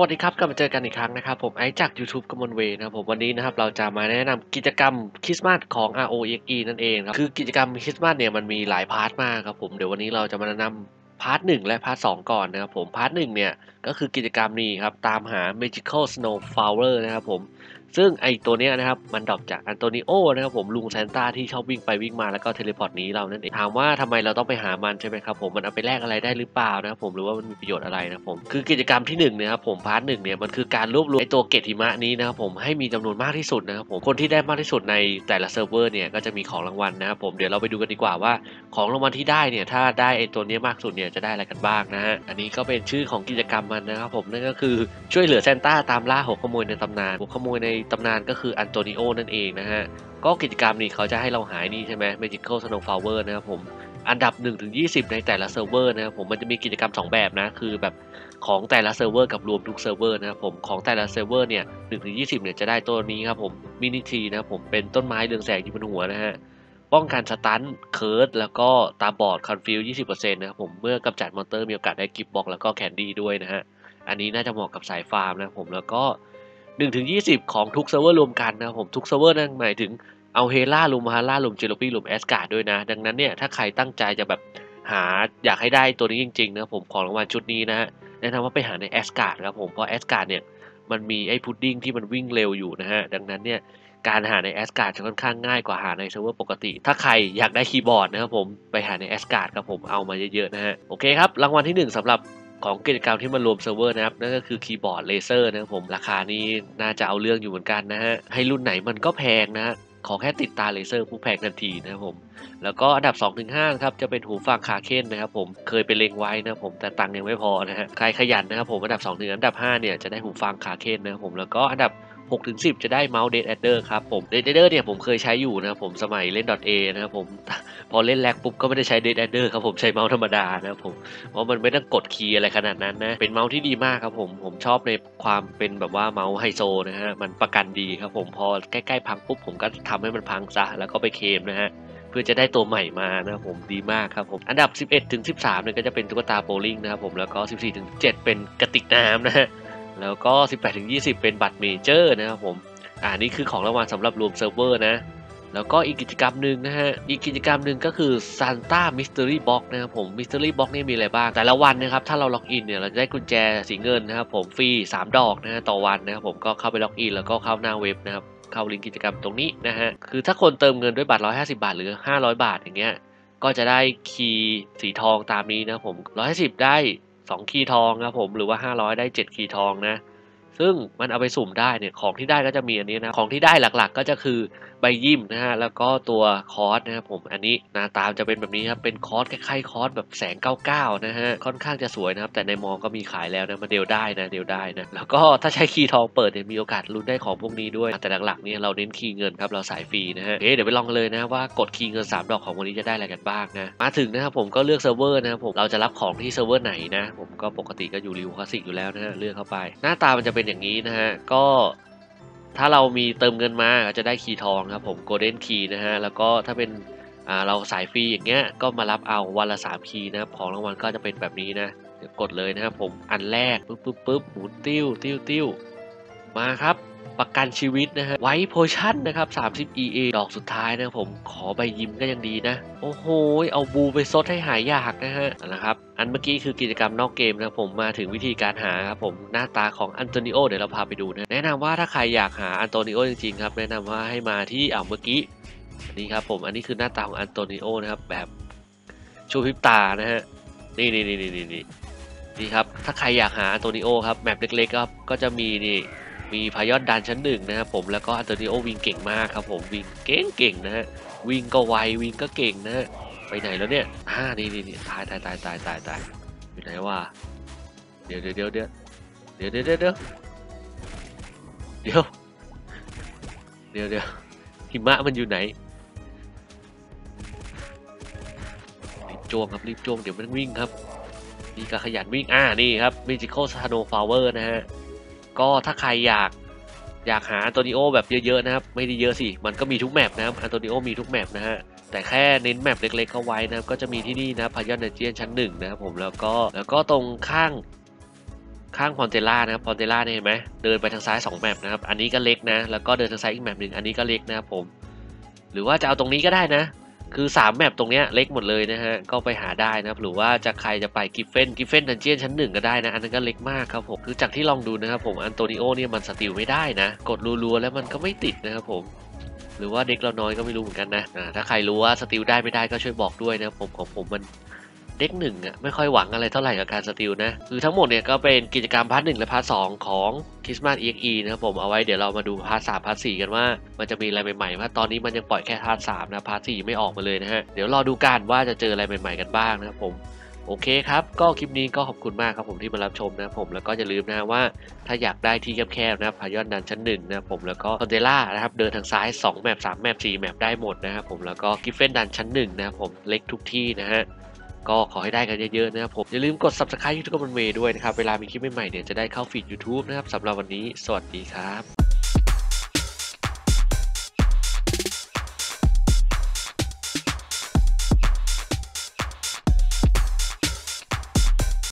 วัสดีครับกลับมาเจอกันอีกครั้งนะครับผมไอจาก YouTube กมลเวนะครับผมวันนี้นะครับเราจะมาแนะนำกิจกรรมคริสต์มาสของ ROXE นั่นเองครับคือกิจกรรมคริสต์มาสเนี่ยมันมีหลายพาร์ทมากครับผมเดี๋ยววันนี้เราจะมาแนะนำพาร์ทหนึ่งและพาร์ทสองก่อนนะครับผมพาร์ทหนึ่งเนี่ยก็คือกิจกรรมนี้ครับตามหา Magical Snowflower นะครับผม ซึ่งไอตัวเนี้ยนะครับมันดรอปจากอันโตนิโอนะครับผมลุงซานต้าที่ชอบวิ่งไปวิ่งมาแล้วก็เทเลพอร์ตนี้เรานั่นเองถามว่าทำไมเราต้องไปหามันใช่ไหมครับผมมันเอาไปแลกอะไรได้หรือเปล่านะครับผมหรือว่ามันมีประโยชน์อะไรนะผมคือกิจกรรมที่หนึ่งนะครับผมพาร์ทหนึ่งเนี่ยมันคือการรวบรวมไอตัวเกตหิมะนี้นะครับผมให้มีจำนวนมากที่สุดนะครับผมคนที่ได้มากที่สุดในแต่ละเซิร์ฟเวอร์เนี่ยก็จะมีของรางวัลนะครับผมเดี๋ยวเราไปดูกันดีกว่าว่า ของรางวัลที่ได้เนี่ยถ้าได้ไอตัวนี้มากสุดเนี่ยจะได้อะไรกันบ้างนะฮะอันนี้ก็เป็นชื่อของกิจกรรมมันนะครับผมนั่นก็คือช่วยเหลือซานต้าตามล่าหัวขโมยในตำนานหัวขโมยในตำนานก็คืออันโตนิโอนั่นเองนะฮะ ก็กิจกรรมนี้เขาจะให้เราหายนี่ใช่ไหม Magical Snowflower นะครับผม อันดับ1ถึง20 ในแต่ละเซิร์ฟเวอร์นะครับผม มันจะมีกิจกรรม 2 แบบนะ คือแบบของแต่ละเซิร์ฟเวอร์กับรวมทุกเซิร์ฟเวอร์นะครับผม ของแต่ละเซิร์ฟเวอร์เนี่ย1ถึง20 เนี่ยจะได้ตัวนี้ครับผม มินิทีนะครับผม เป็นต้นไม้เรืองแสงอยู่บนหัวนะฮะ ป้องกันสตันเคิร์ดแล้วก็ตาบอดคอนฟิว20%นะครับผม เมื่อกำจัดมอนเตอร์มีโอกาสได้กิฟบ็อกแล้วก็แคนดี้ด้วยนะฮะ อันนี้น่าจะเหมาะกับสายฟาร์มนะครับผม แล้วก็ 1ถึง20 ของทุกเซิร์ฟเวอร์รวมกันนะครับผมทุกเซิร์ฟเวอร์นั่นหมายถึงเอาเฮล่ารวมมาฮาร่ารวมเจลปี้รวมแอสการ์ดด้วยนะ ดังนั้นเนี่ยถ้าใครตั้งใจจะแบบหาอยากให้ได้ตัวนี้จริงๆนะครับผมของรางวัลชุดนี้นะฮะแนะนำว่าไปหาในแอสการ์ดครับผมเพราะแอสการ์ดเนี่ยมันมีไอ้พุดดิ้งที่มันวิ่งเร็วอยู่นะฮะดังนั้นเนี่ยการหาในแอสการ์ดจะค่อนข้างง่ายกว่าหาในเซิร์ฟเวอร์ปกติ ถ้าใครอยากได้คีย์บอร์ดนะครับผมไปหาในแอสการ์ดครับผมเอามาเยอะๆนะฮะโอเคครับรางวัลที่หนึ่งสำหรับ ของกิจกรรมที่มารวมเซิร์ฟเวอร์นะครับนั่นก็คือคีย์บอร์ดเลเซอร์นะครับผมราคานี้น่าจะเอาเรื่องอยู่เหมือนกันนะฮะให้รุ่นไหนมันก็แพงนะฮะขอแค่ติดตาเลเซอร์ผู้แพงทันทีนะครับผม แล้วก็อันดับ 2-5ครับจะเป็นหูฟังคาเคนนะครับผมเคยไปเล็งไว้นะครับผมแต่ตังค์ยังไม่พอนะฮะใครขยันนะครับผมอันดับ2ถึงอันดับ5เนี่ยจะได้หูฟังคาเคนนะครับผมแล้วก็อันดับ 6ถึง10 จะได้เมาส์เดดแอดเดอร์ครับผมเดดแอดเดอร์เนี่ยผมเคยใช้อยู่นะครับผมสมัยเล่น .a นะครับผมพอเล่นแลกปุ๊บก็ไม่ได้ใช้เดดแอดเดอร์ครับผมใช้เมาส์ธรรมดานะครับผมเพราะมันไม่ต้องกดคีย์อะไรขนาดนั้นนะ เป็นเมาส์ที่ดีมากครับผม ผมชอบในความเป็นแบบว่าเมาส์ไฮโซนะฮะมันประกันดีครับผมพอใกล้ๆพังปุ๊บผมก็ทำให้มันพังซะแล้วก็ไปเคมนะฮะเพื่อจะได้ตัวใหม่มานะครับผมดีมากครับผมอันดับ 11ถึง13เนี่ยก็จะเป็นตุ๊กตาโบลิ่งนะครับผมแล้วก็ 14ถึง7เป็นกระติกน้ำนะฮะ แล้วก็ 18ถึง20 เป็นบัตรเมเจอร์นะครับผม อ่านี่คือของรางวัลสำหรับรวมเซิร์ฟเวอร์นะ แล้วก็อีกกิจกรรมหนึ่งนะฮะ อีกกิจกรรมหนึ่งก็คือ Santa Mystery Box นะครับผม Mystery Box นี่มีอะไรบ้าง แต่ละวันนะครับ ถ้าเราล็อกอินเนี่ย เราจะได้กุญแจสีเงินนะครับผม ฟรี 3 ดอกนะฮะต่อวันนะครับผม ก็เข้าไปล็อกอินแล้วก็เข้าหน้าเว็บนะครับ เข้าลิงก์กิจกรรมตรงนี้นะฮะ คือถ้าคนเติมเงินด้วยบัตร 150 บาท หรือ 500 บาทอย่างเงี้ย ก็จะได้คีย์สีทองตามนี้นะครับผม150ได้ 2 คีย์ทองครับผมหรือว่า 500 ได้ 7 คีย์ทองนะ ซึ่งมันเอาไปสุ่มได้เนี่ยของที่ได้ก็จะมีอันนี้นะ ของที่ได้หลักๆ ก็จะคือใบยิ้มนะฮะแล้วก็ตัวคอร์สนะครับผมอันนี้หน้าตามจะเป็นแบบนี้ครับเป็นคอร์สคล้ายๆคอร์สแบบแสง99นะฮะค่อนข้างจะสวยนะครับแต่ในมอก็มีขายแล้วนะมาเดลได้นะเดลได้นะแล้วก็ถ้าใช้คีย์ทองเปิดเนี่ยมีโอกาสลุ้นได้ของพวกนี้ด้วย แต่หลักๆเนี่ยเราเน้นคีย์เงินครับเราสายฟรีนะฮะเอ๊ะเดี๋ยวไปลองเลยนะว่ากดคีย์เงิน 3 ดอกของวันนี้จะได้อะไรกันบ้างนะมาถึงนะครับผมก็เลือกเซิร์ฟเวอร์นะครับผมเราจะรับของที่เซิร์ฟเวอร์ไหนนะผมก็ปกติก็อยู่ริวคลาสสิกอยู่แล้วนะฮะเลือกเข้าไป หน้าตามันจะเป็นอย่างนี้นะฮะก็ ถ้าเรามีเติมเงินมาก็จะได้คีย์ทองครับผมโกลเด้นคีย์นะฮะแล้วก็ถ้าเป็นเราสายฟรีอย่างเงี้ยก็มารับเอาวันละ3คีย์นะครับของรางวัลก็จะเป็นแบบนี้นะเดี๋ยวกดเลยนะครับผมอันแรกปุ๊บปุ๊บปุ๊บหมุนติ้วติ้วติ้วมาครับ ประกันชีวิตนะฮะไว้โพชั่นนะครับ30 EA ดอกสุดท้ายนะผมขอใบยิ้มก็ยังดีนะ โอ้โห เอาบูไปซดให้หายยากนะฮะนะครับอันเมื่อกี้คือกิจกรรมนอกเกมนะผมมาถึงวิธีการหาครับผมหน้าตาของอันโตนิโอเดี๋ยวเราพาไปดูนะแนะนำว่าถ้าใครอยากหาอันโตนิโอจริงๆครับแนะนำว่าให้มาที่อ่าเมื่อกี้อันนี้ครับผมอันนี้คือหน้าตาของอันโตนิโอนะครับแบบชูพิบตานะฮะนี่นี่นี่นี่นี่นี่นี่ครับถ้าใครอยากหาอันโตนิโอครับแมปเล็กๆครับก็จะมีนี่ มีพายอนดันชั้นหนึ่งนะครับผมแล้วก็อันโตนิโอวิ่งเก่งมากครับผมวิ่งเก่งเก่งนะฮะวิ่งก็ไววิ่งก็เก่งนะฮะไปไหนแล้วเนี่ยอ่านี่นี่นี่ตายตายตายตายตายตายอยู่ไหนวะเดี๋ยวเดี๋ยวเดี๋ยวเดี๋ยวเดี๋ยวเดี๋ยวเดี๋ยวเดี๋ยวเดี๋ยวเดี๋ยวเดี๋ยวหิมะมันอยู่ไหนรีบจ้วงครับรีบจ้วงเดี๋ยวมันวิ่งครับนี่ก็ขยันวิ่งอ่านี่ครับ Magical Snowflower นะฮะ ก็ถ้าใครอยากอยากหาอันโตนิโอแบบเยอะๆนะครับ ไม่ได้เยอะสิ มันก็มีทุกแมปนะครับอันโตนิโอมีทุกแมปนะฮะแต่แค่เน้นแมปเล็กๆเข้าไว้นะครับ ก็จะมีที่นี่นะพายอนเนเจียนชั้นหนึ่งนะครับผมแล้วก็แล้วก็ตรงข้างข้างพอนเทล่านะครับพอนเทล่าเนี่ยเห็นไหมเดินไปทางซ้าย2แมปนะครับ อันนี้ก็เล็กนะ แล้วก็เดินทางซ้ายอีกแมปหนึ่งอันนี้ก็เล็กนะครับผม หรือว่าจะเอาตรงนี้ก็ได้นะ คือ3แมปตรงเนี้ยเล็กหมดเลยนะฮะ ก็ไปหาได้นะครับ หรือว่าจะใครจะไปกิฟเฟนกิฟเฟนดันเจียนชั้นหนึ่งก็ได้นะ อันนั้นก็เล็กมากครับผม คือจากที่ลองดูนะครับผม อันโตนิโอเนี่ยมันสติลไม่ได้นะ กดรัวๆแล้วมันก็ไม่ติดนะครับผมหรือว่าเด็กเราน้อยก็ไม่รู้เหมือนกันนะ ถ้าใครรู้ว่าสติลได้ไม่ได้ก็ช่วยบอกด้วยนะผมของผมมัน เด็กหนึ่งอะไม่ค่อยหวังอะไรเท่าไหร่กับการสติลนะคือทั้งหมดเนี่ยก็เป็นกิจกรรมพาร์ทหนึ่งและพาร์ทสองของคริสต์มาส EXE นะครับผมเอาไว้เดี๋ยวเรามาดูพาร์ทสามพาร์ทสี่กันว่ามันจะมีอะไรใหม่ๆเพราะตอนนี้มันยังปล่อยแค่พาร์ทสามนะพาร์ทสี่ไม่ออกมาเลยนะฮะเดี๋ยวรอดูกันว่าจะเจออะไรใหม่ๆกันบ้างนะครับผมโอเคครับ ก็คลิปนี้ก็ขอบคุณมากครับผมที่มารับชมนะผมแล้วก็อย่าลืมนะว่าถ้าอยากได้ที่แคบๆนะครับพายอนดันชั้นหนึ่งนะผมแล้วก็คอนเทล่านะครับเดินทางซ้าย 2 แมป3แมป4แมปได้หมดนะครับผมแล้วก็กิฟเฟนดันชั้นหนึ่งนะผมเล็กทุกที่นะฮะ ก็ขอให้ได้กันเยอะๆนะครับผมอย่าลืมกด subscribe ยูทูบกันเวด้วยนะครับ เวลามีคลิปใหม่ๆเนี่ยจะได้เข้าฟีด YouTube นะครับสำหรับวันนี้ สวัสดีครับ